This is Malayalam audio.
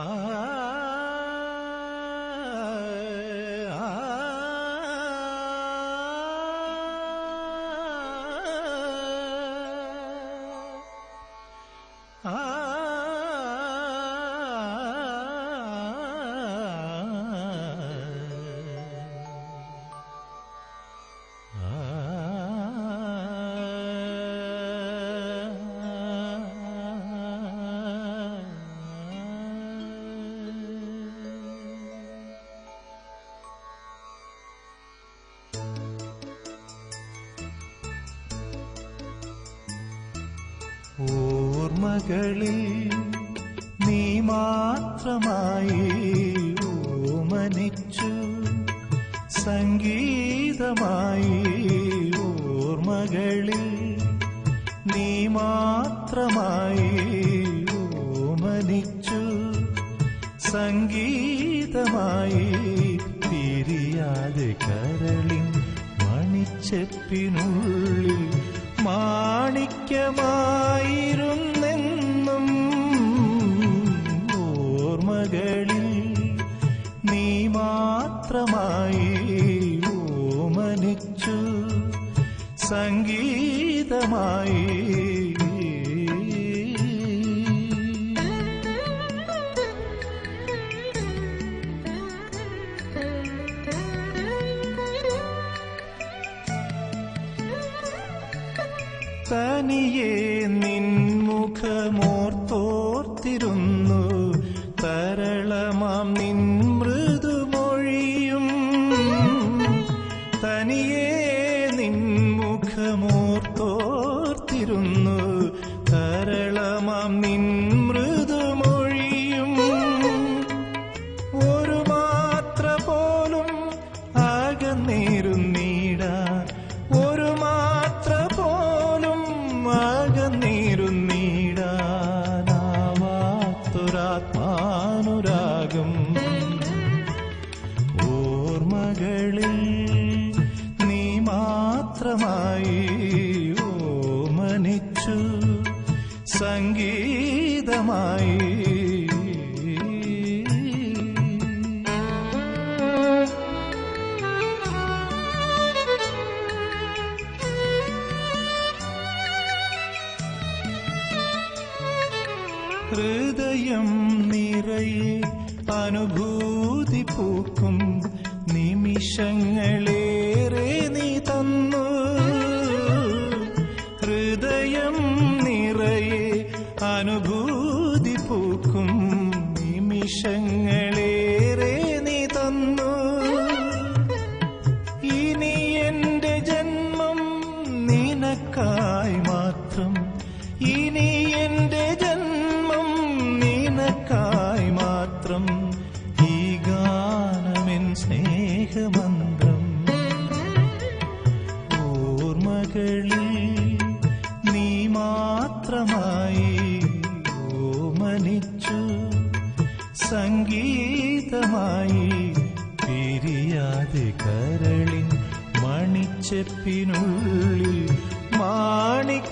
Ah. ഓർമ്മകളിൽ നീ മാത്രമായി ഓമനിച്ചു. സംഗീതമായി ഓർമ്മകളിൽ നീ മാത്രമായി ഓമനിച്ചു. സംഗീതമായി പിരിയാതെ കരളിൻ മണിച്ചെപ്പിനുള്ളിൽ മാണിക്യമായിരുന്നെന്നും ഓർമ്മകളിൽ നീ മാത്രമായി ഓമനിച്ചു സംഗീതമായി തനിയെ നിൻമുഖമോർത്തോർത്തിരുന്നു. തരളമാം നിൻ മൃദുമൊഴിയും അകന്നേരുന്നീടാനാവാത്തൊരാത്മാനുരാഗം ഓർമ്മകളിൽ നീ മാത്രമായി ഓമനിച്ചു സംഗീതമായി ഹൃദയം നിറയെ അനുഭൂതി പൂക്കും നിമിഷങ്ങളേറെ നീ തന്നു. ഹൃദയം നിറയെ അനുഭൂതി പൂക്കും നിമിഷങ്ങളേറെ നീ തന്നു. ഇനി എന്റെ ജന്മം നിനക്കായി മാത്രം സംഗീതമായി പിരിയാതെ കരളിൻ മണിച്ചെപ്പിനുള്ളിൽ മാണിക്യമായിരുന്നു